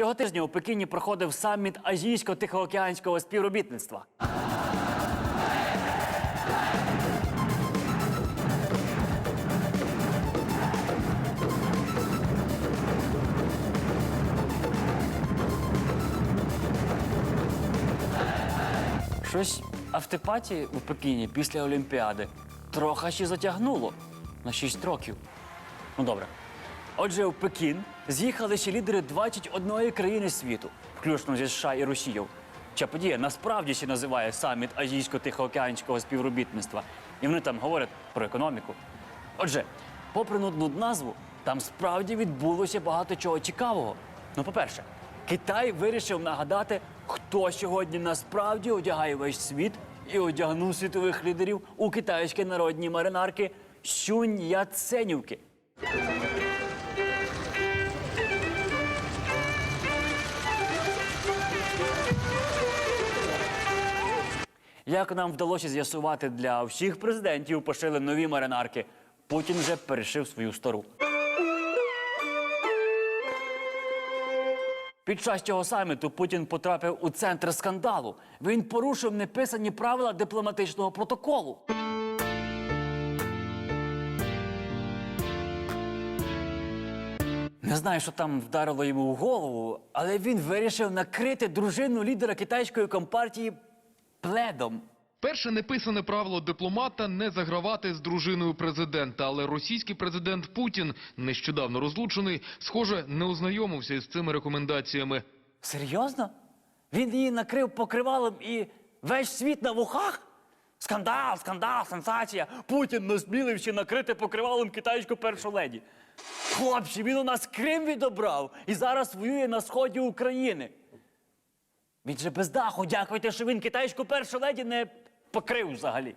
Цього тижня у Пекіні проходив саміт Азійсько-Тихоокеанського співробітництва. Щось автопатії у Пекіні після Олімпіади трохи ще затягнуло на 6 років. Ну добре. Отже, в Пекін з'їхали ще лідери 21 країни світу, включно зі США і Росією. Ця подія насправді ще називає саміт Азійсько-Тихоокеанського співробітництва. І вони там говорять про економіку. Отже, попри нудну назву, там справді відбулося багато чого цікавого. Ну, по-перше, Китай вирішив нагадати, хто сьогодні насправді одягає весь світ і одягнув світових лідерів у китайські народні маринарки Сюнь Яценівки. Як нам вдалося з'ясувати для всіх президентів пошили нові маринарки, Путін вже перешив свою стару. Під час цього саміту Путін потрапив у центр скандалу. Він порушив неписані правила дипломатичного протоколу. Не знаю, що там вдарило йому в голову, але він вирішив накрити дружину лідера китайської компартії пледом. Перше неписане правило дипломата не загравати з дружиною президента, але російський президент Путін, нещодавно розлучений, схоже, не ознайомився із цими рекомендаціями. Серйозно? Він її накрив покривалом і весь світ на вухах? Скандал, скандал, сенсація. Путін насмілився накрити покривалом китайську першу леді. Хлопці, він у нас Крим відобрав і зараз воює на сході України. Він же без даху, дякуйте, що він китайську першу леді не покрив взагалі.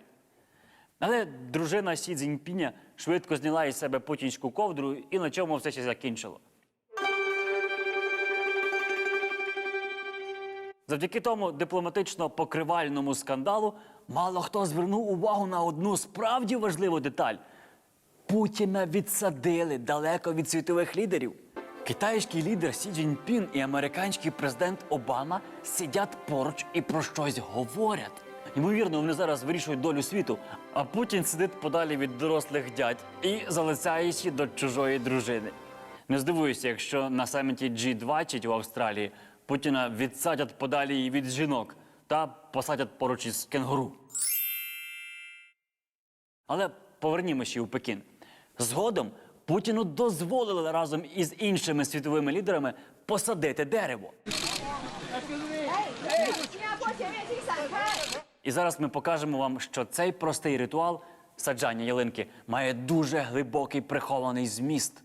Але дружина Сі Цзіньпіня швидко зняла із себе путінську ковдру і на чому все ще закінчило. Завдяки тому дипломатично-покривальному скандалу мало хто звернув увагу на одну справді важливу деталь. Путіна відсадили далеко від світових лідерів. Китайський лідер Сі Цзіньпін і американський президент Обама сидять поруч і про щось говорять. Ймовірно, вони зараз вирішують долю світу, а Путін сидить подалі від дорослих дядь і залицяючи до чужої дружини. Не здивуюся, якщо на саміті G20 у Австралії Путіна відсадять подалі від жінок та посадять поруч із кенгуру. Але повернімося у Пекін. Згодом Путіну дозволили разом із іншими світовими лідерами посадити дерево. І зараз ми покажемо вам, що цей простий ритуал саджання ялинки має дуже глибокий прихований зміст.